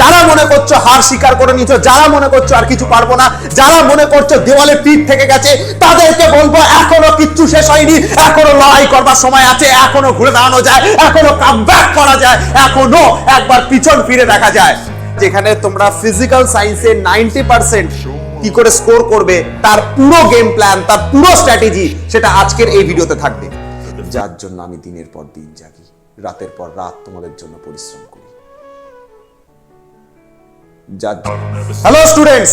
যারা মনে করছ হার স্বীকার করে নিছো যারা মনে করছ আর কিছু পারব না, যারা মনে করছ দেওয়ালে পিঠ থেকে গেছে, তাদেরকে বলব এখনও কিচ্ছু শেষ হয়নি, এখনও লড়াই করবার সময় আছে, এখনও ঘুরে দাঁড়ানো যায়, এখনও কাম করা যায়, এখনও একবার পিছন ফিরে দেখা যায়। যেখানে তোমরা ফিজিক্যাল সায়েন্সে নাইনটি পার্সেন্ট কি করে স্কোর করবে, তার পুরো গেম প্ল্যান তার পুরো স্ট্র্যাটেজি সেটা আজকের এই ভিডিওতে থাকবে। যার জন্য আমি দিনের পর দিন জাগি, রাতের পর রাত তোমাদের জন্য পরিশ্রম করি। Hello students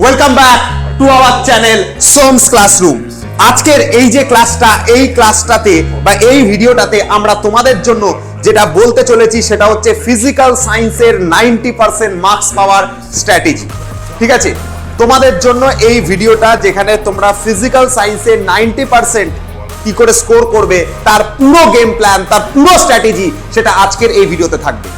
welcome back to our channel Soms classroom আজকের এই যে ক্লাসটা এই ক্লাসটাতে বা এই ভিডিওটাতে আমরা তোমাদের জন্য যেটা বলতে চলেছি সেটা হচ্ছে ফিজিক্যাল সায়েন্সের নাইনটি পার্সেন্ট মার্কস পাওয়ার স্ট্র্যাটেজি ঠিক আছে? তোমাদের জন্য এই ভিডিওটা যেখানে তোমরা ফিজিক্যাল সায়েন্সের নাইনটি পার্সেন্ট কি করে স্কোর করবে তার পুরো গেম প্ল্যান তার পুরো স্ট্র্যাটেজি সেটা আজকের এই ভিডিওতে থাকবে।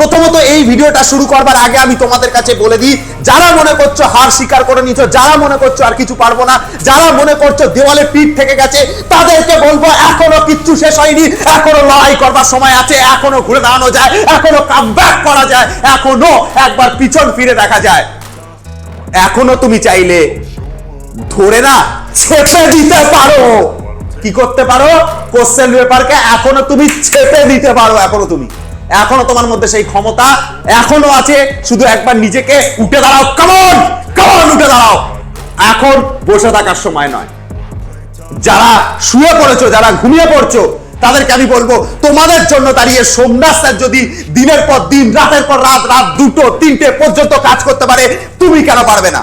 প্রথমত এই ভিডিওটা শুরু করবার আগে আমি তোমাদের কাছে বলে দিই, যারা মনে করছ হার স্বীকার করে নিছো যারা মনে করছ আর কিছু পারব না, যারা মনে করছ দেওয়ালে পিঠ থেকে গেছে, তাদেরকে বলব, এখনও কিচ্ছু শেষ হয়নি, এখনও লড়াই করবার সময় আছে, এখনও ঘুরে দাঁড়ানো যায়, এখনও কাম করা যায়, এখনও একবার পিছন ফিরে দেখা যায়। এখনও তুমি চাইলে ধরে না, ছেপে দিতে পারো। কি করতে পারো? কোশ্চেন পেপারকে এখনও তুমি ছেপে দিতে পারো, এখনও তুমি। এখনও তোমার মধ্যে সেই ক্ষমতা এখনও আছে। শুধু একবার নিজেকে উঠে দাঁড়াও। কেমন কেমন উঠে দাঁড়াও। এখন বসে থাকার সময় নয়। যারা শুয়ে পড়েছো, যারা ঘুমিয়ে পড়ছো, তাদেরকে আমি বলব, তোমাদের জন্য দাঁড়িয়ে সোমনাথ স্যার যদি দিনের পর দিন, রাতের পর রাত রাত দুটো, তিনটে পর্যন্ত কাজ করতে পারে, তুমি কেন পারবে না?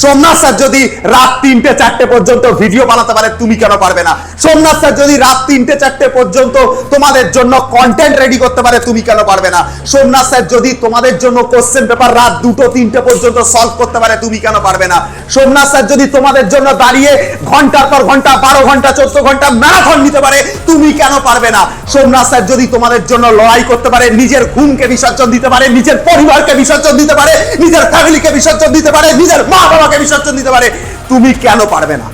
সোমনাথ স্যার, যদি রাত তিনটে চারটে পর্যন্ত ভিডিও বানাতে পারে, তুমি কেন পারবে না? সোমনাথ স্যার, যদি রাত তিনটে চারটে পর্যন্ত তোমাদের জন্য কন্টেন্ট রেডি করতে পারে, তুমি কেন পারবে না? সোমনাথ স্যার, যদি তোমাদের জন্য কোশ্চেন পেপার রাত দুটো তিনটে পর্যন্ত সলভ করতে পারে, তুমি কেন পারবে না? সোমনাথ স্যার, যদি তোমাদের জন্য দাঁড়িয়ে ঘণ্টার পর ঘণ্টা, বারো ঘণ্টা, চোদ্দ ঘণ্টা ম্যারাথন নিতে পারে, তুমি কেন পারবে না? সোমনাথ স্যার, যদি তোমাদের জন্য লড়াই করতে পারে, নিজের ঘুমকে বিসর্জন দিতে পারে, নিজের পরিবারকে বিসর্জন দিতে পারে, নিজের ফ্যামিলিকে বিসর্জন দিতে পারে, নিজের মা বাবাকে বিসর্জন দিতে পারে, তুমি কেন পারবে না?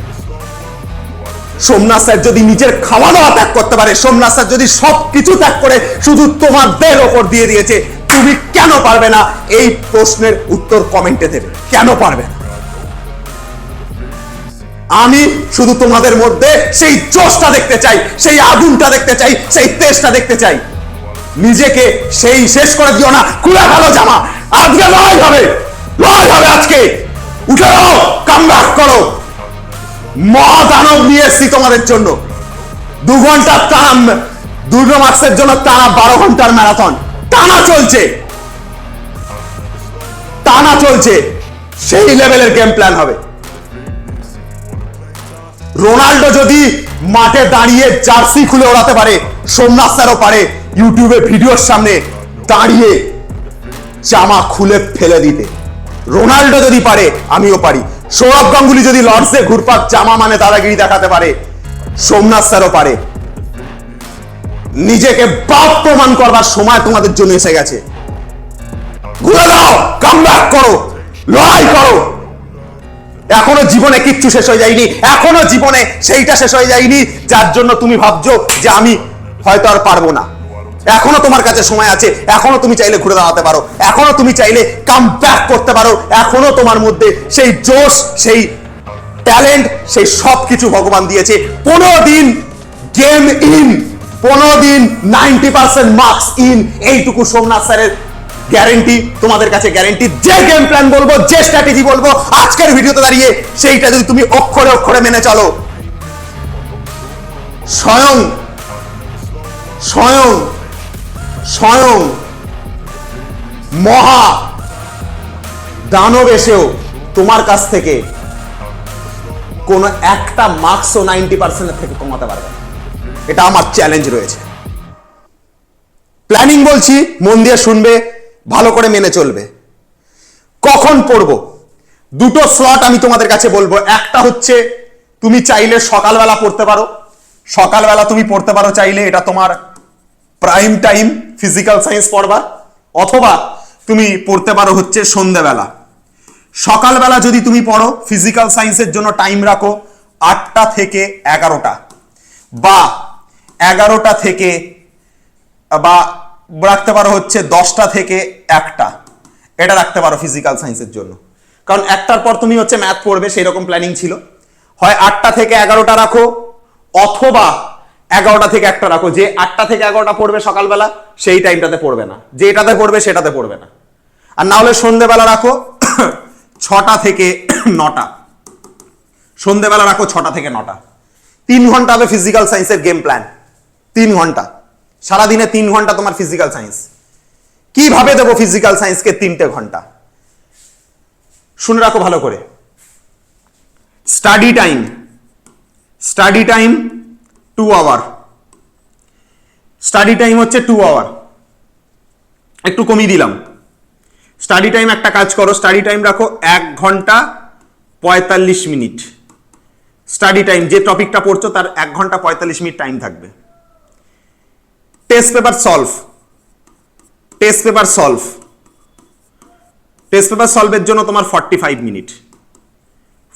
সোমনাথ স্যার যদি নিজের খাওয়া দাওয়া ত্যাগ করতে পারে, সোমনাথ স্যার যদি সব কিছু ত্যাগ করে শুধু তোমার দেহ ওপর দিয়ে দিয়েছে, তুমি কেন পারবে না? এই প্রশ্নের উত্তর কমেন্টে দেবে, কেন পারবে না? আমি শুধু তোমাদের মধ্যে সেই জোশটা দেখতে চাই, সেই আগুনটা দেখতে চাই, সেই তেজটা দেখতে চাই। নিজেকে সেই শেষ করে দিও না, খুলে ভালো জামা। আজকে লড়াই হবে লড়াই হবে আজকে। উঠে দাও করো। মহাদানব নিয়ে এসছি তোমাদের জন্য। দু ঘণ্টার টানা, দুটো মাসের জন্য টানা বারো ঘণ্টার ম্যারাথন টানা চলছে। টানা চলছে। সেই লেভেলের গেম প্ল্যান হবে। রোনাল্ডো যদি মাঠে দাঁড়িয়ে জার্সি খুলে ওড়াতে পারে, সোমনাথ স্যারও পারে ইউটিউবে ভিডিওর সামনে দাঁড়িয়ে জামা খুলে ফেলে দিতে। রোনাল্ডো যদি পারে, আমিও পারি। সৌরভ গাঙ্গুলি যদি লর্ডসে ঘুরপাক জামা মানে দাদাগিরি দেখাতে পারে, সোমনাথ স্যারও পারে। নিজেকে বাপ প্রমাণ করবার সময় তোমাদের জন্য এসে গেছে। ঘুরে দাও কাম ব্যাক করো, লড়াই করো। এখনও জীবনে কিচ্ছু শেষ হয়ে যায়নি, এখনও জীবনে সেইটা শেষ হয়ে যায়নি, যার জন্য তুমি ভাবছ যে আমি হয়তো আর পারব না। এখনও তোমার কাছে সময় আছে, এখনও তুমি চাইলে ঘুরে দাঁড়াতে পারো, এখনও তুমি চাইলে কাম ব্যাক করতে পারো, এখনও তোমার মধ্যে সেই জোশ, সেই ট্যালেন্ট সেই সব কিছু ভগবান দিয়েছে। পনেরো দিন গেম ইন পনেরো দিন নাইনটি পার্সেন্ট মার্কস ইন এইটুকু সোমনাথ স্যারের গ্যারেন্টি তোমাদের কাছে গ্যারেন্টি যে গেম প্ল্যান বলব, যে স্ট্র্যাটেজি বলব, আজকের ভিডিওতে দাঁড়িয়ে সেইটা যদি তুমি অক্ষরে অক্ষরে মেনে চলো। স্বয়ং স্বয়ং স্বয়ং মহা দানব এসেও তোমার কাছ থেকে কোনো একটা মার্কসও নাইনটি পার্সেন্টের থেকে কমাতে পারবে এটা আমার চ্যালেঞ্জ রয়েছে। প্ল্যানিং বলছি, মন দিয়ে শুনবে, ভালো করে মেনে চলবে। কখন পড়ব? দুটো স্লট আমি তোমাদের কাছে বলব। একটা হচ্ছে, তুমি চাইলে সকালবেলা পড়তে পারো। সকালবেলা তুমি পড়তে পারো চাইলে, এটা তোমার প্রাইম টাইম ফিজিক্যাল সায়েন্স পড়বা, অথবা তুমি পড়তে পারো হচ্ছে সন্ধ্যেবেলা সকালবেলা যদি তুমি পড়ো ফিজিক্যাল সায়েন্সের জন্য টাইম রাখো আটটা থেকে এগারোটা বা এগারোটা থেকে, বা রাখতে পারো হচ্ছে দশটা থেকে একটা। এটা রাখতে পারো ফিজিক্যাল সায়েন্সের জন্য। কারণ একটার পর তুমি হচ্ছে ম্যাথ পড়বে সেই রকম প্ল্যানিং ছিল। হয় আটটা থেকে এগারোটা রাখো, অথবা এগারোটা থেকে একটা রাখো। যে আটটা থেকে এগারোটা পড়বে সকালবেলা, সেই টাইমটাতে পড়বে না। যেটাতে পড়বে, সেটাতে পড়বে না। আর না হলে সন্ধেবেলা রাখো ছটা থেকে নটা। সন্ধেবেলা রাখো ছটা থেকে নটা। তিন ঘণ্টা হবে ফিজিক্যাল সায়েন্সের গেম প্ল্যান তিন ঘণ্টা। সারাদিনে তিন ঘণ্টা তোমার ফিজিক্যাল সায়েন্স কীভাবে দেবো ফিজিক্যাল সায়েন্সকে তিনটে ঘণ্টা? শুনে রাখো ভালো করে। Study time study time two hour study time হচ্ছে টু আওয়ার একটু কমিয়ে দিলাম। স্টাডি টাইম একটা কাজ করো স্টাডি টাইম রাখো এক ঘণ্টা পঁয়তাল্লিশ মিনিট। স্টাডি টাইম যে টপিকটা পড়ছো তার এক ঘণ্টা পঁয়তাল্লিশ মিনিট টাইম থাকবে। Test paper solve test paper solve test paper সলভের জন্য তোমার forty five minute.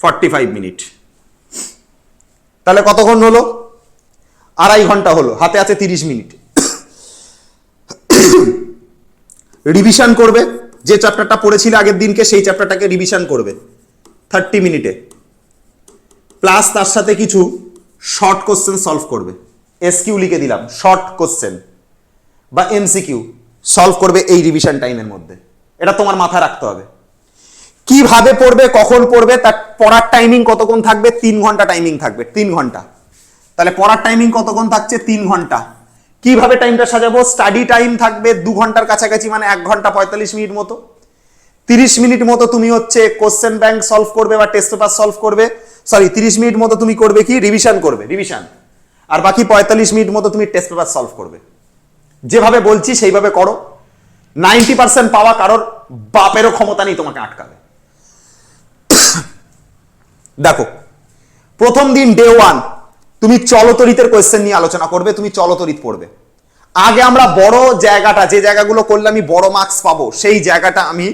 Forty five minute. তাহলে কতক্ষণ হলো? আড়াই ঘণ্টা হলো, হাতে আছে তিরিশ মিনিট। রিভিশন করবে, যে চ্যাপ্টারটা পড়েছিল আগের দিনকে, সেই চ্যাপ্টারটাকে রিভিশন করবে থার্টি মিনিটে। প্লাস তার সাথে কিছু শর্ট কোশ্চেন সলভ করবে। এসকিউ লিখে দিলাম শর্ট কোশ্চেন বা এমসিকিউ সলভ করবে এই রিভিশন টাইমের মধ্যে। এটা তোমার মাথায় রাখতে হবে। কীভাবে পড়বে, কখন পড়বে, তার পড়ার টাইমিং কতক্ষণ থাকবে, তিন ঘণ্টা টাইমিং থাকবে, তিন ঘণ্টা। তাহলে পড়ার টাইমিং কতক্ষণ থাকছে? তিন ঘণ্টা। কীভাবে টাইমটা সাজাবো? স্টাডি টাইম থাকবে দু ঘণ্টার কাছাকাছি মানে এক ঘণ্টা পঁয়তাল্লিশ মিনিট মতো। তিরিশ মিনিট মতো তুমি হচ্ছে কোশ্চেন ব্যাংক সলভ করবে বা টেস্ট পেপার সলভ করবে। সরি তিরিশ মিনিট মতো তুমি করবে কি? রিভিশন করবে রিভিশন আর বাকি পঁয়তাল্লিশ মিনিট মতো তুমি টেস্ট পেপার সলভ করবে। যেভাবে বলছি, সেইভাবে করো। নাইনটি পার্সেন্ট পাওয়া কারোর বাপেরও ক্ষমতা নেই তোমাকে আটকাবে। দেখো, প্রথম দিন ডে ওয়ান তুমি চলতরিতের কোয়েশ্চেন নিয়ে আলোচনা করবে, তুমি চলতরিত পড়বে। আগে আমরা বড় জায়গাটা, যে জায়গাগুলো করলে আমি বড় মার্কস পাবো, সেই জায়গাটা আমি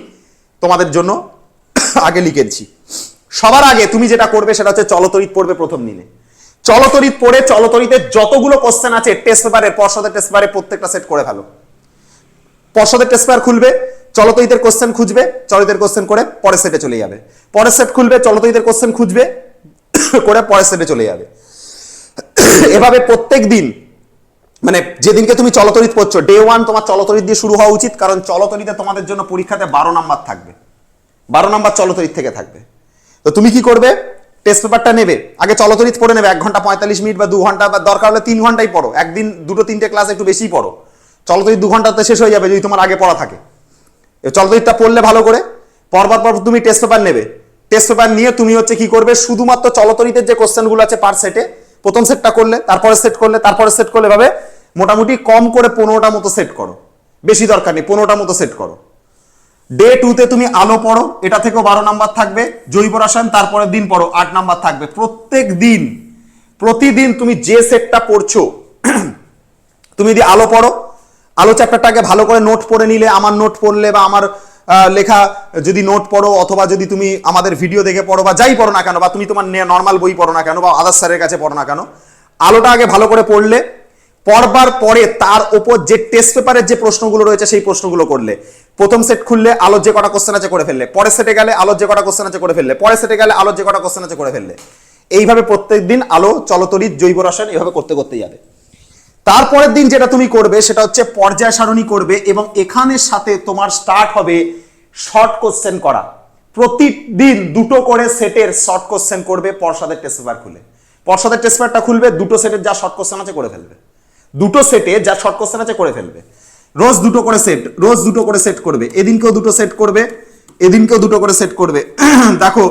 তোমাদের জন্য আগে লিখেছি সবার আগে তুমি যেটা করবে সেটা হচ্ছে চলতরিত পড়বে প্রথম দিনে। চলতরিত পড়ে চলতরিতে যতগুলো কোশ্চেন আছে টেস্ট পেপারের পর্ষদের টেস্ট পেপারে প্রত্যেকটা সেট করে ফেলো। পর্ষদের টেস্ট পেপার খুলবে, চলতরিতের কোশ্চেন খুঁজবে চলতের কোশ্চেন করে পরের সেটে চলে যাবে। পরের সেট খুলবে, চলতরিতের কোশ্চেন খুঁজবে, করে পরের সেটে চলে যাবে। এভাবে প্রত্যেক দিন মানে যেদিনকে তুমি চলতরিত পড়ছো ডে ওয়ান তোমার চলতরিত দিয়ে শুরু হওয়া উচিত, কারণ চলতরিতে তোমাদের জন্য পরীক্ষাতে বারো নাম্বার থাকবে। বারো নাম্বার চলতরিত থেকে থাকবে। তো তুমি কি করবে? টেস্ট পেপারটা নেবে, আগে চলতরিত পড়ে নেবে, এক ঘণ্টা পঁয়তাল্লিশ মিনিট বা দু ঘণ্টা, বা দরকার হলে তিন ঘন্টাই পড়ো, একদিন দুটো তিনটে ক্লাস একটু বেশিই পড়ো। চলতরিত দু ঘন্টাতে শেষ হয়ে যাবে যদি তোমার আগে পড়া থাকে। চলতরিতটা পড়লে ভালো করে, পরবার পর তুমি টেস্ট পেপার নেবে। টেস্ট পেপার নিয়ে তুমি হচ্ছে কি করবে, শুধুমাত্র চলতরিতের যে কোশ্চেনগুলো আছে পার সেটে প্রথম সেটটা করলে, তারপরে সেট করলে, তারপরে সেট করলে ভাবে মোটামুটি কম করে পনেরোটা মতো সেট করো। বেশি দরকার নেই, পনেরোটা মতো সেট করো। ডে টুতে তুমি আলো পড়ো, এটা থেকেও বারো নাম্বার থাকবে। জৈব রসায়ন, তারপরের দিন পড়ো, আট নাম্বার থাকবে। প্রত্যেক দিন, প্রতিদিন তুমি যে সেটটা পড়ছো, তুমি যদি আলো পড়ো, আলো চ্যাপ্টারটাকে ভালো করে নোট পড়ে নিলে, আমার নোট পড়লে বা আমার লেখা, যদি নোট পড়ো অথবা যদি তুমি আমাদের ভিডিও দেখে পড়ো বা যাই পড়ো না কেন বা তুমি তোমার নর্মাল বই পড়ো না কেন বা আদার স্যারের কাছে পড়ো না কেন, আলোটা আগে ভালো করে পড়লে, পড়বার পরে তার ওপর যে টেস্ট পেপারের যে প্রশ্নগুলো রয়েছে সেই প্রশ্নগুলো করলে। প্রথম সেট খুললে আলোর যে কটা কোশ্চেন আছে করে ফেললে। পরের সেটে গেলে আলোর যে কটা কোশ্চেন আছে করে ফেললে। পরের সেটে গেলে আলোর যে কটা কোশ্চেন আছে করে ফেললে। এইভাবে প্রত্যেক দিন আলো চলতরিত জৈব রসায়ন এইভাবে করতে করতে যাবে তারপরের দিন যেটা তুমি করবে, সেটা হচ্ছে পর্যায় সারণী করবে এবং এখানের সাথে তোমার স্টার্ট হবে শর্ট কোশ্চেন করা। প্রতিদিন দুটো করে সেটের শর্ট কোশ্চেন করবে, পর্ষদের টেস্ট পেপার খুলে। পর্ষদের টেস্ট পেপারটা খুলবে, দুটো সেটের যা শর্ট কোশ্চেন আছে করে ফেলবে। দুটো সেটে যা শর্ট কোশ্চেন আছে করে ফেলবে। রোজ দুটো করে সেট রোজ দুটো করে সেট করবে। এদিনকেও দুটো সেট করবে, এদিনকেও দুটো করে সেট করবে। দেখো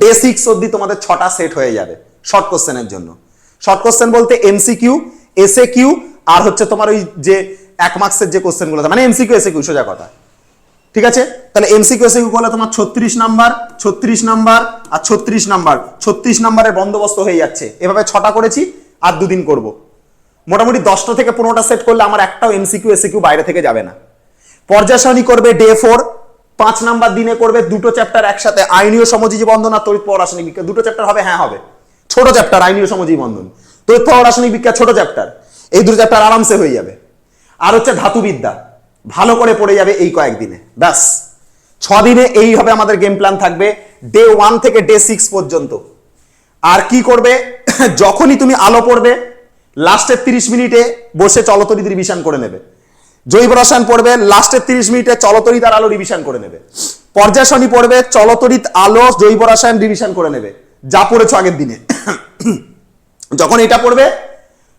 ডে সিক্স অব্দি তোমাদের ছটা সেট হয়ে যাবে শর্ট কোশ্চেনের জন্য। শর্ট কোশ্চেন বলতে এমসিকিউ এসএ কিউ আর হচ্ছে তোমার ওই যে এক মার্কসের যে কোশ্চেনগুলো মানে এমসিকিউ এসএ কিউ সোজা কথা। ঠিক আছে? তাহলে এমসিকিউ এসএ কিউ করলে তোমার ছত্রিশ নাম্বার ছত্রিশ নাম্বার আর ছত্রিশ নাম্বার। ছত্রিশ নাম্বারের বন্দোবস্ত হয়ে যাচ্ছে। এভাবে ছটা করেছি আর দুদিন করব। মোটামুটি দশটা থেকে পনেরোটা সেট করলে আমার একটাও এমসিকিউ এসএ কিউ বাইরে থেকে যাবে না। পর্যায় সারণী করবে ডে ফোর পাঁচ নাম্বার দিনে করবে দুটো চ্যাপ্টার একসাথে। আইনীয় সমজীবী বন্ধন আর তড়িৎ রাসায়নিক দুটো চ্যাপ্টার হবে হ্যাঁ হবে। ছোট চ্যাপ্টার আইনীয় সমজীবী বন্ধন। প্রবাহ রাসায়নিক বিজ্ঞান ছোট চ্যাপ্টার এই দুটো চ্যাপ্টার আরামসে হয়ে যাবে। আর হচ্ছে ধাতুবিদ্যা, ভালো করে পড়ে যাবে এই কয়েকদিনে, ব্যাস। ছ দিনে এইভাবে আমাদের গেম প্ল্যান থাকবে ডে ওয়ান থেকে ডে সিক্স পর্যন্ত। আর কি করবে? যখনই তুমি আলো পড়বে লাস্টের তিরিশ মিনিটে বসে চলতরিত রিভিশন করে নেবে। জৈব রসায়ন পড়বে লাস্টের তিরিশ মিনিটে চলতরিত আর আলো রিভিশন করে নেবে। পর্যায় পড়বে, চলতরিত আলো জৈব রসায়ন রিভিশন করে নেবে। যা পড়েছ আগের দিনে। যখন এটা পড়বে,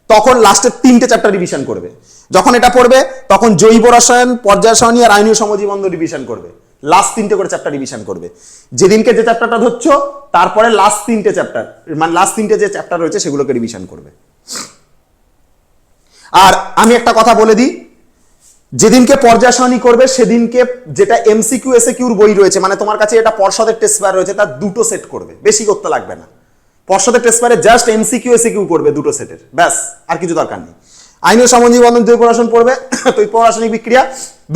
তখন লাস্টের তিনটে চ্যাপ্টার রিভিশন করবে। যখন এটা পড়বে, তখন জৈব রসায়ন, পর্যায় সারণী আর আইনীয় সমজীবন্ধ রিভিশন করবে। লাস্ট তিনটে করে চ্যাপ্টার রিভিশন করবে। যেদিনকে যে চ্যাপ্টারটা ধরছো, তারপরে লাস্ট তিনটে চ্যাপ্টার মানে লাস্ট তিনটে যে চ্যাপ্টার রয়েছে, সেগুলোকে রিভিশন করবে। আর আমি একটা কথা বলে দিই, যেদিনকে পর্যায় সারণী করবে, সেদিনকে যেটা এমসিকিউ এসে কিউর বই রয়েছে মানে তোমার কাছে এটা পর্ষদের টেস্ট পেপার রয়েছে, তার দুটো সেট করবে। বেশি করতে লাগবে না। পর্ষদের টেস্ট পেপারে জাস্ট এমসিকিউ এসে কিউ করবে দুটো সেটের ব্যাস, আর কিছু দরকার নেই। আইনীয় সম্বন্ধী বন্ধন দুই পড়াশোনা পড়বে তো রাসায়নিক বিক্রিয়া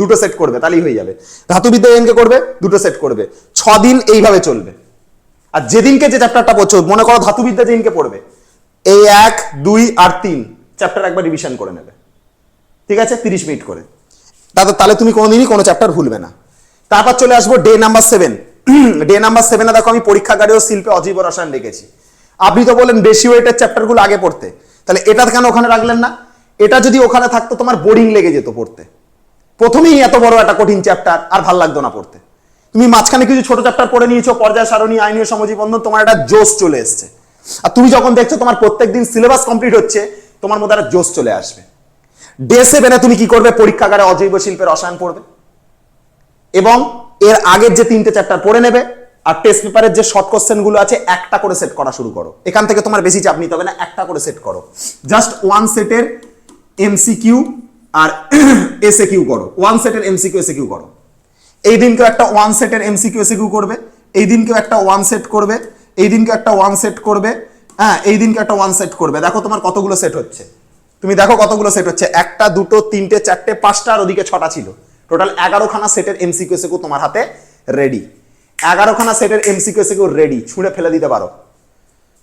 দুটো সেট করবে, তাহলেই হয়ে যাবে। ধাতুবিদ্যা এনকে করবে, দুটো সেট করবে। ছ দিন এইভাবে চলবে। আর যেদিনকে যে চ্যাপ্টারটা পড়ছো, মনে করো ধাতুবিদ্যা যেদিনকে পড়বে, এই এক, দুই আর তিন চ্যাপ্টার একবার রিভিশন করে নেবে। ঠিক আছে? তিরিশ মিনিট করে। তাতে তাহলে তুমি কোনোদিনই কোনো চ্যাপ্টার ভুলবে না। তারপর চলে আসব day number seven day number সেভেনে দেখো আমি পরীক্ষাগারে ও শিল্পে অজীব রসায়ন রেখেছি আপনি তো বলেন বেশি ওয়েটের চ্যাপ্টারগুলো আগে পড়তে। তাহলে এটা কেন ওখানে রাখলেন না? এটা যদি ওখানে থাকতো, তোমার বোরিং লেগে যেত পড়তে। প্রথমেই এত বড় একটা কঠিন চ্যাপ্টার আর ভালো লাগতো না পড়তে। তুমি মাঝখানে কিছু ছোট চ্যাপ্টার পড়ে নিয়েছো, পর্যায় সারণী, আইনীয় সমজীবন্ধন, তোমার একটা জোশ চলে এসছে। আর তুমি যখন দেখছ তোমার প্রত্যেক দিন সিলেবাস কমপ্লিট হচ্ছে, তোমার মধ্যে একটা জোশ চলে আসবে। ডে সেভেনে তুমি কি করবে? পরীক্ষাগারে অজৈব শিল্পের রসায়ন পড়বে। এবং এর আগের যে তিনটে চ্যাপ্টার পড়ে নেবে আর টেস্ট পেপারের যে শর্ট কোশ্চেনগুলো আছে, একটা করে সেট করা শুরু করো। এখান থেকে তোমার বেশি চাপ নিতে হবে না, একটা করে সেট করো। জাস্ট ওয়ান সেটের এমসিকিউ আর এসএ কিউ করো। ওয়ান সেটের এমসিকিউ এসএ কিউ করো। এই দিনকেও একটা ওয়ান সেটের এমসিকিউ এসএ কিউ করবে। এই দিনকেও একটা ওয়ান সেট করবে। এই দিনকে একটা ওয়ান সেট করবে। হ্যাঁ এই দিনকে একটা ওয়ান সেট করবে। দেখো তোমার কতগুলো সেট হচ্ছে। তুমি দেখো কতগুলো সেট হচ্ছে। একটা, দুটো, তিনটে, চারটে, পাঁচটা, আর ওদিকে ছটা ছিল। টোটাল এগারোখানা সেটের এমসিকিউ এসএকিউ তোমার হাতে রেডি এগারোখানা সেটের এমসিকিউ এসএকিউ রেডি ছুঁড়ে ফেলে দিতে পারো।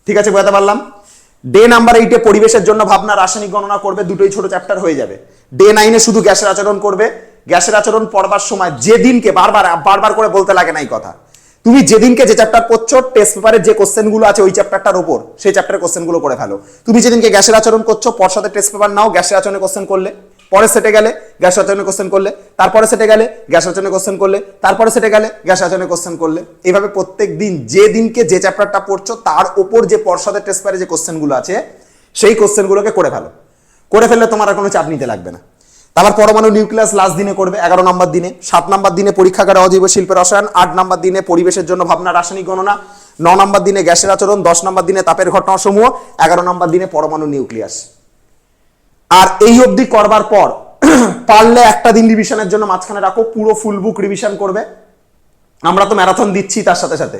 ঠিক আছে, বোঝাতে পারলাম? ডে নাম্বার এইটে পরিবেশের জন্য ভাবনা রাসায়নিক গণনা করবে, দুটোই ছোট চ্যাপ্টার হয়ে যাবে। ডে নাইনে শুধু গ্যাসের আচরণ করবে। গ্যাসের আচরণ পড়বার সময় যেদিনকে বারবার বারবার করে বলতে লাগে না এই কথা। তুমি যেদিনকে যে চ্যাপ্টার পড়ছো টেস্ট পেপারে যে কোশ্চেনগুলো আছে ওই চ্যাপ্টারটার ওপর সেই চ্যাপ্টারের কোশ্চেনগুলো করে ফেলো। তুমি যেদিনকে গ্যাসের আচরণ করছ, পর্ষদের টেস্ট পেপার নাও, গ্যাসের আচরণে কোশ্চেন করলে। পরে সেটে গেলে গ্যাস আচরণে কোশ্চেন করলে, তারপরে সেটে গেলে গ্যাস আচরণে কোশ্চেন করলে, তারপরে সেটে গেলে গ্যাস আচরণে কোশ্চেন করলে। এইভাবে প্রত্যেক দিন, যে দিনকে যে চ্যাপ্টারটা পড়ছো, তার উপর যে পর্ষদের টেস্ট পেপারে যে কোশ্চেনগুলো আছে, সেই কোশ্চেনগুলোকে করে ফেলো। করে ফেললে তোমার আর কোনো চাপ নিতে লাগবে না। তারপর পরমাণু নিউক্লিয়াস লাস্ট দিনে করবে, এগারো নম্বর দিনে, সাত নম্বর দিনে পরীক্ষাগারে অজৈব শিল্পের রসায়ন, আট নম্বর দিনে পরিবেশের জন্য ভাবনা রাসায়নিক গণনা, ন নম্বর দিনে গ্যাসের আচরণ, দশ নম্বর দিনে তাপের ঘটনা সমূহ এগারো নম্বর দিনে পরমাণু নিউক্লিয়াস আর এই অবধি করবার পর, পারলে একটা দিন রিভিশনের জন্য মাঝখানে রাখো, পুরো ফুল বুক রিভিশন করবে। আমরা তো ম্যারাথন দিচ্ছি তার সাথে সাথে।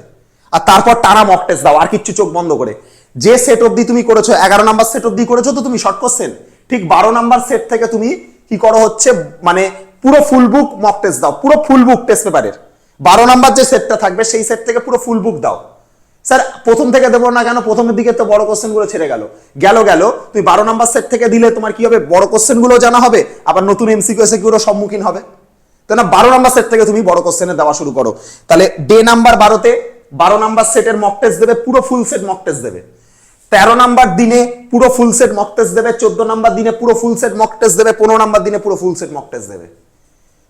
আর তারপর টানা মক টেস্ট দাও, আর কিচ্ছু চোখ বন্ধ করে। যে সেট অবধি তুমি করেছ, এগারো নাম্বার সেট অবধি করেছ, তো তুমি শর্ট কোশ্চেন ঠিক বারো নাম্বার সেট থেকে তুমি কি করো হচ্ছে মানে পুরো ফুল বুক মক টেস্ট দাও, পুরো ফুল বুক টেস্ট পেপারের বারো নাম্বার যে সেটটা থাকবে, সেই সেট থেকে পুরো ফুল বুক দাও। স্যার, প্রথম থেকে দেবো না কেন? প্রথমের দিকে তো বড় কোশ্চেনগুলো ছেড়ে গেল। গেল গেল। তুমি বারো নাম্বার সেট থেকে দিলে তোমার কি হবে? বড় কোশ্চেনগুলো জানা হবে, আবার নতুন এমসিকিউ এসিকিউরও সম্মুখীন হবে। তো না, বারো নাম্বার সেট থেকে তুমি বড় কোশ্চেনে দেওয়া শুরু করো। তাহলে ডে নাম্বার বারোতে বারো নাম্বার সেটের মক টেস্ট দেবে, পুরো ফুল সেট মক টেস্ট দেবে। তেরো নাম্বার দিনে পুরো ফুল সেট মক টেস্ট দেবে, চোদ্দ নাম্বার দিনে পুরো ফুল সেট মক টেস্ট দেবে, পনেরো নাম্বার দিনে পুরো ফুল সেট মক টেস্ট দেবে।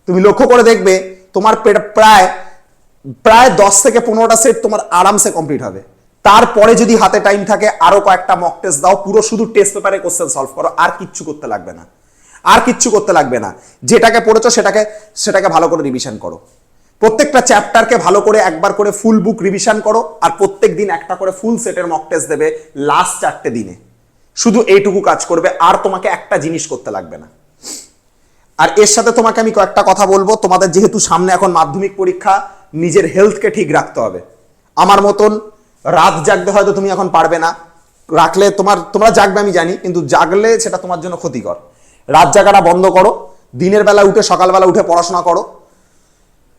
তুমি লক্ষ্য করে দেখবে, তোমার প্রায় প্রায় দশ থেকে পনেরোটা সেট তোমার আরামসে কমপ্লিট হবে। তারপরে যদি হাতে টাইম থাকে, আরও কয়েকটা মক টেস্ট দাও, পুরো শুধু টেস্ট পেপারে কোশ্চেন সলভ করো, আর কিচ্ছু করতে লাগবে না। আর কিচ্ছু করতে লাগবে না। যেটাকে পড়েছো সেটাকে সেটাকে ভালো করে রিভিশন করো। প্রত্যেকটা চ্যাপ্টারকে ভালো করে একবার করে ফুল বুক রিভিশন করো, আর প্রত্যেক দিন একটা করে ফুল সেটের মক টেস্ট দেবে লাস্ট চারটে দিনে। শুধু এইটুকু কাজ করবে, আর তোমাকে একটা জিনিস করতে লাগবে না। আর এর সাথে তোমাকে আমি কয়েকটা কথা বলব। তোমাদের যেহেতু সামনে এখন মাধ্যমিক পরীক্ষা নিজের হেলথকে ঠিক রাখতে হবে। আমার মতন রাত জাগতে হয়তো তুমি এখন পারবে না। রাখলে তোমার, তোমরা জাগবে আমি জানি, কিন্তু জাগলে সেটা তোমার জন্য ক্ষতিকর। রাত জাগাটা বন্ধ করো, দিনের বেলা উঠে সকালবেলা উঠে পড়াশোনা করো।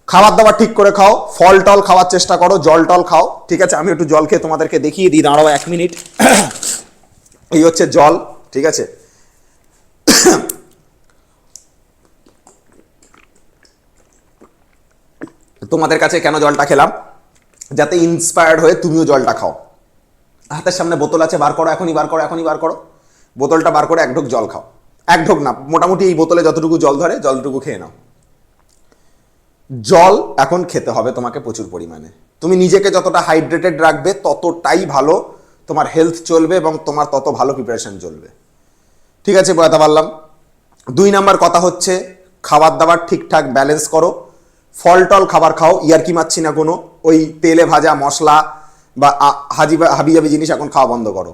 খাবার দাবার ঠিক করে খাও, ফল টল খাওয়ার চেষ্টা করো, জল টল খাও, ঠিক আছে? আমি একটু জল খেয়ে তোমাদেরকে দেখিয়ে দিই, দাঁড়াও এক মিনিট। এই হচ্ছে জল, ঠিক আছে? তোমাদের কাছে কেন জলটা খেলাম? যাতে ইন্সপায়ার্ড হয়ে তুমিও জলটা খাও। হাতের সামনে বোতল আছে, বার করো এখনই, বার করো, এখনই বার করো। বোতলটা বার করে এক ঢোক জল খাও। এক ঢোক না, মোটামুটি এই বোতলে যতটুকু জল ধরে, জলটুকু খেয়ে নাও। জল এখন খেতে হবে তোমাকে প্রচুর পরিমাণে। তুমি নিজেকে যতটা হাইড্রেটেড রাখবে, ততটাই ভালো তোমার হেলথ চলবে এবং তোমার তত ভালো প্রিপারেশন চলবে। ঠিক আছে, বোঝাতে পারলাম? দুই নাম্বার কথা হচ্ছে, খাবার দাবার ঠিকঠাক ব্যালেন্স করো। ফল টল খাবার খাও, ইয়ারকি মারছি না কোনো, ওই তেলে ভাজা মশলা বা হাজি হাবিজাবি জিনিস এখন খাওয়া বন্ধ করো।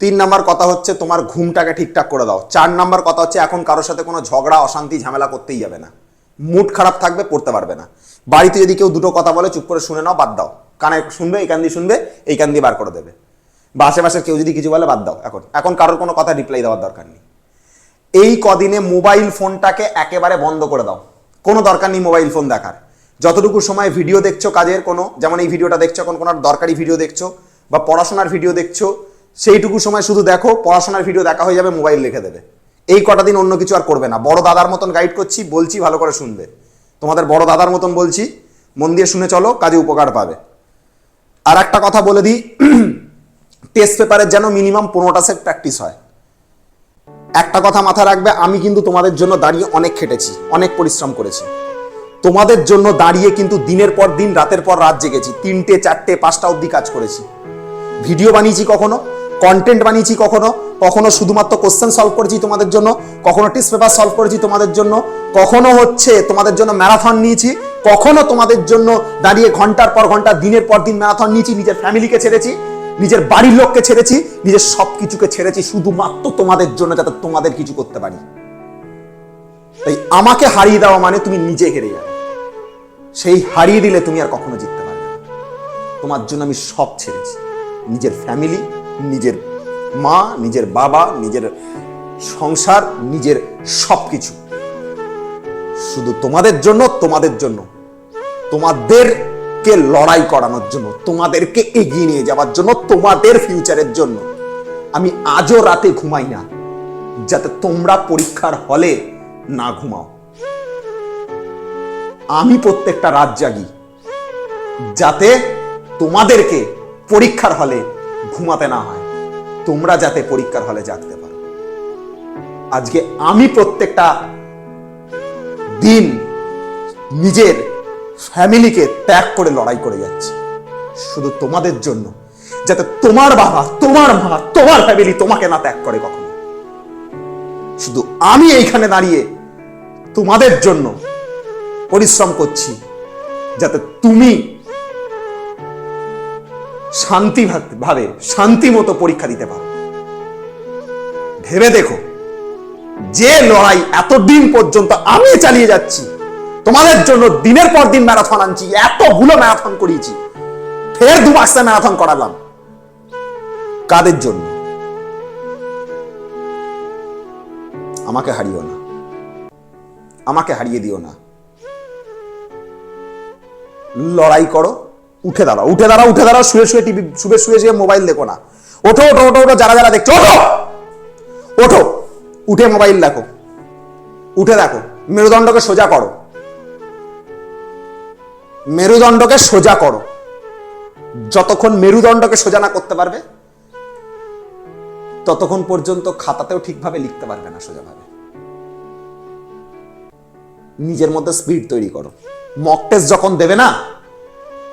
তিন নাম্বার কথা হচ্ছে তোমার ঘুমটাকে ঠিকঠাক করে দাও। চার নাম্বার কথা হচ্ছে এখন কারোর সাথে কোনো ঝগড়া, অশান্তি, ঝামেলা করতেই যাবে না। মুড খারাপ থাকবে, পড়তে পারবে না। বাড়িতে যদি কেউ দুটো কথা বলে, চুপ করে শুনে নাও, বাদ দাও। কানে শুনবে, এই কান দিয়ে শুনবে, এই কান দিয়ে বার করে দেবে। বা আশেপাশের কেউ যদি কিছু বলে, বাদ দাও। এখন এখন কারোর কোনো কথা রিপ্লাই দেওয়ার দরকার নেই। এই কদিনে মোবাইল ফোনটাকে একেবারে বন্ধ করে দাও। কোনো দরকার নেই মোবাইল ফোন দেখার। যতটুকু সময় ভিডিও দেখছ কাজের কোনো, যেমন এই ভিডিওটা দেখছ এখন কোনো দরকারি ভিডিও দেখছ, বা পড়াশোনার ভিডিও দেখছ, সেইটুকু সময় শুধু দেখো, পড়াশোনার ভিডিও দেখা হয়ে যাবে মোবাইল রেখে দেবে। এই কটা দিন অন্য কিছু আর করবে না। বড় দাদার মতন গাইড করছি, বলছি ভালো করে শুনবে। তোমাদের বড় দাদার মতন বলছি, মন দিয়ে শুনে চলো, কাজে উপকার পাবে। আর একটা কথা বলে দিই টেস্ট পেপারের যেন মিনিমাম পনেরোটা সেট প্র্যাকটিস হয়। একটা কথা মাথা রাখবে, আমি কিন্তু তোমাদের জন্য দাঁড়িয়ে অনেক খেটেছি, অনেক পরিশ্রম করেছি। তোমাদের জন্য দাঁড়িয়ে কিন্তু দিনের পর দিন, রাতের পর রাত জেগেছি, তিনটে, চারটে, পাঁচটা অবধি কাজ করেছি। ভিডিও বানিয়েছি কখনো? কন্টেন্ট বানিয়েছি কখনো? কখনো শুধুমাত্র কোশ্চেন সলভ করেছি তোমাদের জন্য? কখনো টেস্ট পেপার সলভ করেছি তোমাদের জন্য? কখনো হচ্ছে তোমাদের জন্য ম্যারাথন নিয়েছি? কখনো তোমাদের জন্য দাঁড়িয়ে ঘণ্টার পর ঘণ্টা, দিনের পর দিন ম্যারাথন নিয়েছি, নিজের ফ্যামিলিকে ছেড়েছি? নিজের বাড়ির লোককে ছেড়েছি, নিজের সব কিছুকে ছেড়েছি, শুধুমাত্র তোমাদের জন্য যাতে তোমাদের কিছু করতে পারি। তাই আমাকে হারিয়ে দেওয়া মানে তুমি নিজে হেরে যাবে। সেই হারিয়ে দিলে তুমি আর কখনো জিততে পারবে না। তোমার জন্য আমি সব ছেড়েছি। নিজের ফ্যামিলি নিজের মা, নিজের বাবা, নিজের সংসার, নিজের সব কিছু শুধু তোমাদের জন্য তোমাদের জন্য। তোমাদেরকে লড়াই করানোর জন্য, তোমাদেরকে এগিয়ে নিয়ে যাওয়ার জন্য, তোমাদের ফিউচারের জন্য। আমি আজও রাতে ঘুমাই না, যাতে তোমরা পরীক্ষার হলে না ঘুমাও। আমি প্রত্যেকটা রাত জাগি, যাতে তোমাদেরকে পরীক্ষার হলে ঘুমাতে না হয়, তোমরা যাতে পরীক্ষার হলে জাগতে পারো। আজকে আমি প্রত্যেকটা দিন নিজের ফ্যামিলিকে ত্যাগ করে লড়াই করে যাচ্ছি। শুধু তোমাদের জন্য, যাতে তোমার বাবা, তোমার মা, তোমার ফ্যামিলি তোমাকে না ত্যাগ করে কখনো। শুধু আমি এইখানে দাঁড়িয়ে তোমাদের জন্য পরিশ্রম করছি, যাতে তুমি শান্তি ভাব- শান্তি মতো পরীক্ষা দিতে পারো। ভেবে দেখো, যে লড়াই এতদিন পর্যন্ত আমি চালিয়ে যাচ্ছি তোমাদের জন্য দিনের পর দিন ম্যারাথন আনছি, এতগুলো ম্যারাথন করিয়েছি। ফের দু মাসে ম্যারাথন করালাম। কাদের জন্য? আমাকে হারিও না। আমাকে হারিয়ে দিও না। লড়াই করো, উঠে দাঁড়াও উঠে দাঁড়াও উঠে দাঁড়াও, শুয়ে শুয়ে টিভি, শুয়ে শুয়ে শুয়ে মোবাইল দেখো না। ওঠো ওঠো ওঠো ওঠো, যারা যারা দেখছ, ওঠো! ওঠো, উঠে মোবাইল দেখো। উঠে দেখো, মেরুদণ্ডকে সোজা করো। মেরুদণ্ডকে সোজা করো। যতক্ষণ মেরুদণ্ডকে সোজা না করতে পারবে, ততক্ষণ পর্যন্ত খাতাতেও ঠিকভাবে লিখতে পারবে না সোজাভাবে। নিজের মধ্যে স্পিড তৈরি করো। মক টেস্ট যখন দেবে না,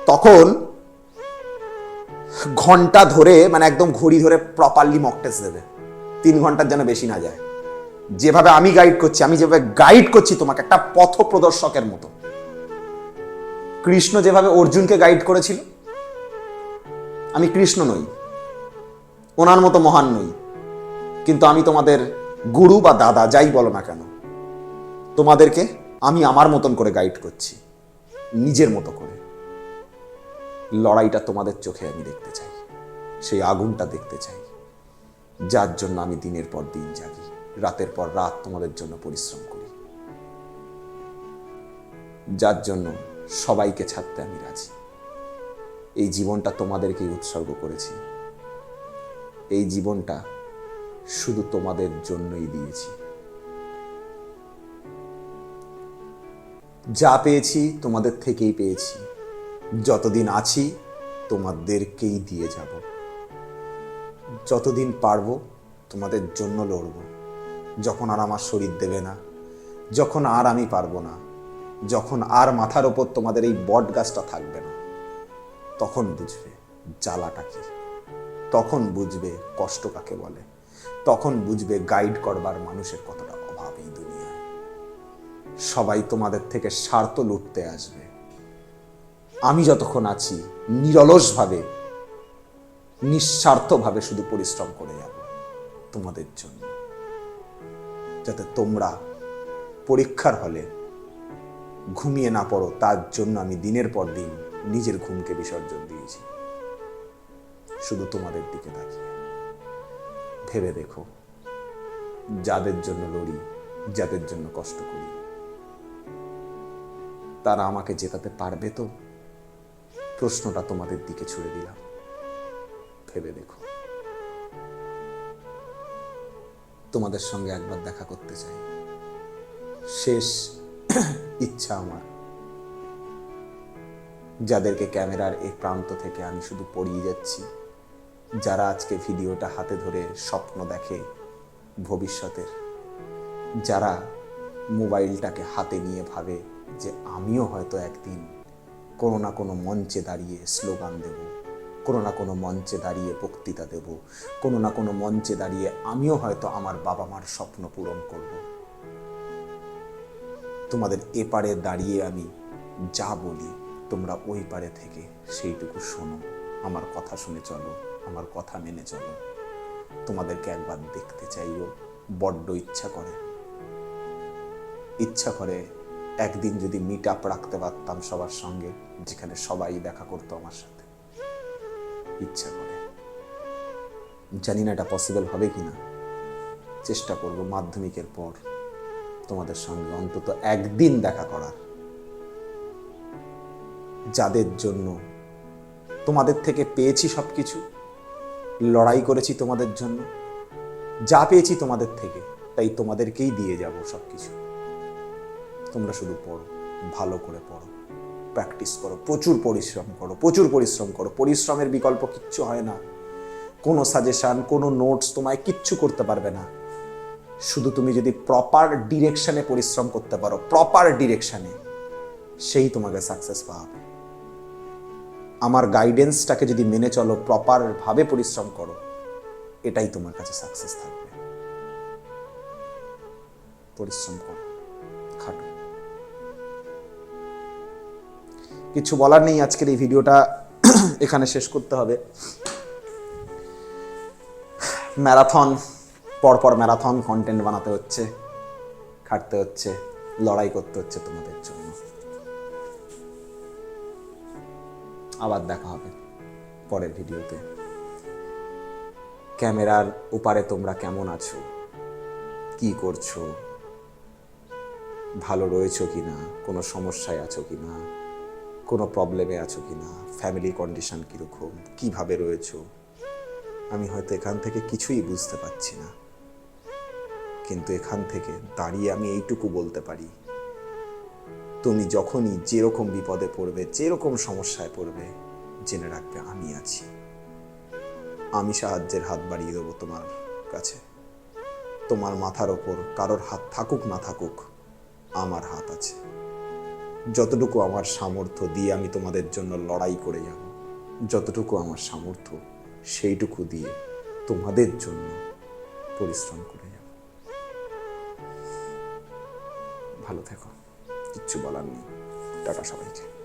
তখন ঘণ্টা ধরে মানে একদম ঘড়ি ধরে প্রপারলি মক টেস্ট দেবে। তিন ঘণ্টার যেন বেশি না যায়। যেভাবে আমি গাইড করছি, আমি যেভাবে গাইড করছি তোমাকে, একটা পথ প্রদর্শকের মতো। কৃষ্ণ যেভাবে অর্জুনকে গাইড করেছিল, আমি কৃষ্ণ নই, ওনার মতো মহান নই, কিন্তু আমি তোমাদের গুরু বা দাদা, যাই বলো না কেন, তোমাদেরকে আমি আমার মতন করে গাইড করছি, নিজের মতো করে। লড়াইটা তোমাদের চোখে আমি দেখতে চাই, সেই আগুনটা দেখতে চাই, যার জন্য আমি দিনের পর দিন জাগি, রাতের পর রাত তোমাদের জন্য পরিশ্রম করি, যার জন্য সবাইকে ছাড়তে আমি রাজি। এই জীবনটা তোমাদেরকেই উৎসর্গ করেছি। এই জীবনটা শুধু তোমাদের জন্যই দিয়েছি। যা পেয়েছি তোমাদের থেকেই পেয়েছি। যতদিন আছি, তোমাদেরকেই দিয়ে যাব। যতদিন পারব, তোমাদের জন্য লড়ব। যখন আর আমার শরীর দেবে না, যখন আর আমি পারব না যখন আর মাথার ওপর তোমাদের এই বট গাছটা থাকবে না, তখন বুঝবে জ্বালাটা কি। তখন বুঝবে কষ্ট কাকে বলে। তখন বুঝবে গাইড করবার মানুষের কতটা অভাব এই দুনিয়ায়। সবাই তোমাদের থেকে স্বার্থ লুটতে আসবে। আমি যতক্ষণ আছি, নিরলসভাবে, নিঃস্বার্থভাবে শুধু পরিশ্রম করে যাব তোমাদের জন্য। যাতে তোমরা পরীক্ষার হলে ঘুমিয়ে না পড়ো, তার জন্য আমি দিনের পর দিন নিজের ঘুমকে বিসর্জন দিয়েছি। শুধু তোমাদের দিকে তাকিয়ে। ভেবে দেখো, যাদের জন্য লড়ি, যাদের জন্য কষ্ট করি, তারা আমাকে জেতাতে পারবে তো? প্রশ্নটা তোমাদের দিকে ছুড়ে দিলাম। ভেবে দেখো। তোমাদের সঙ্গে একবার দেখা করতে চাই। শেষ ইচ্ছা আমার। যাদেরকে ক্যামেরার এই প্রান্ত থেকে আমি শুধু পড়িয়ে যাচ্ছি, যারা আজকে ভিডিওটা হাতে ধরে স্বপ্ন দেখে ভবিষ্যতের, যারা মোবাইলটাকে হাতে নিয়ে ভাবে যে আমিও হয়তো একদিন কোনো না কোনো মঞ্চে দাঁড়িয়ে স্লোগান দেব, কোনো না কোনো মঞ্চে দাঁড়িয়ে বক্তৃতা দেব, কোনো না কোনো মঞ্চে দাঁড়িয়ে আমিও হয়তো আমার বাবা মার স্বপ্ন পূরণ করব। তোমাদের এপারে দাঁড়িয়ে আমি যা বলি, তোমরা ওই পারে থেকে সেইটুকু শোনো। আমার কথা শুনে চলো, আমার কথা মেনে চলো। তোমাদেরকে একবার দেখতে চাইও, বড্ড ইচ্ছা করে। ইচ্ছা করে একদিন যদি মিট আপ রাখতে পারতাম সবার সঙ্গে, যেখানে সবাই দেখা করতো আমার সাথে। ইচ্ছা করে। জানি না এটা পসিবল হবে কি না চেষ্টা করব মাধ্যমিকের পর। তোমাদের সঙ্গে অন্তত একদিন দেখা করার। যাদের জন্য তোমাদের থেকে পেয়েছি সব কিছু লড়াই করেছি তোমাদের জন্য, যা পেয়েছি তোমাদের থেকে, তাই তোমাদেরকেই দিয়ে যাব সব কিছু তোমরা শুধু পড়ো, ভালো করে পড়ো প্র্যাকটিস করো, প্রচুর পরিশ্রম করো, প্রচুর পরিশ্রম করো, পরিশ্রমের বিকল্প কিচ্ছু হয় না। কোনো সাজেশান কোনো নোটস তোমায় কিচ্ছু করতে পারবে না। শুধু তুমি যদি প্রপার ডিরেকশনে পরিশ্রম করতে পারো প্রপার ডিরেকশনে সেই তোমাকে সাকসেস পাবে। আমার গাইডেন্সটাকে যদি মেনে চলো প্রপারভাবে পরিশ্রম করো, এটাই তোমার কাছে সাকসেস থাকবে। পরিশ্রম করো, খাটো। কিছু বলার নেই, আজকের এই ভিডিওটা এখানে শেষ করতে হবে। ম্যারাথন পরপর ম্যারাথন কন্টেন্ট বানাতে হচ্ছে, খাটতে হচ্ছে, লড়াই করতে হচ্ছে তোমাদের জন্য। আবার দেখা হবে পরের ভিডিওতে। ক্যামেরার উপারে তোমরা কেমন আছো? কি করছ? ভালো রয়েছো কি না কোনো সমস্যায় আছো কি না কোনো প্রবলেমে আছো কি না ফ্যামিলি কন্ডিশন কীরকম? কীভাবে রয়েছো? আমি হয়তো এখান থেকে কিছুই বুঝতে পারছি না। কিন্তু এখান থেকে দাঁড়িয়ে আমি এইটুকু বলতে পারি। তুমি যখনই যেরকম বিপদে পড়বে, যেরকম সমস্যায় পড়বে, জেনে রাখবে আমি আছি। আমি সাহায্যের হাত বাড়িয়ে দেবো তোমার কাছে। তোমার মাথার ওপর, কারোর হাত থাকুক না থাকুক, আমার হাত আছে। যতটুকু আমার সামর্থ্য দিয়ে আমি তোমাদের জন্য লড়াই করে যাব, যতটুকু আমার সামর্থ্য, সেইটুকু দিয়ে তোমাদের জন্য পরিশ্রম করে। ভালো থেকো। কিচ্ছু বলার নেই। টাটা সবাইকে।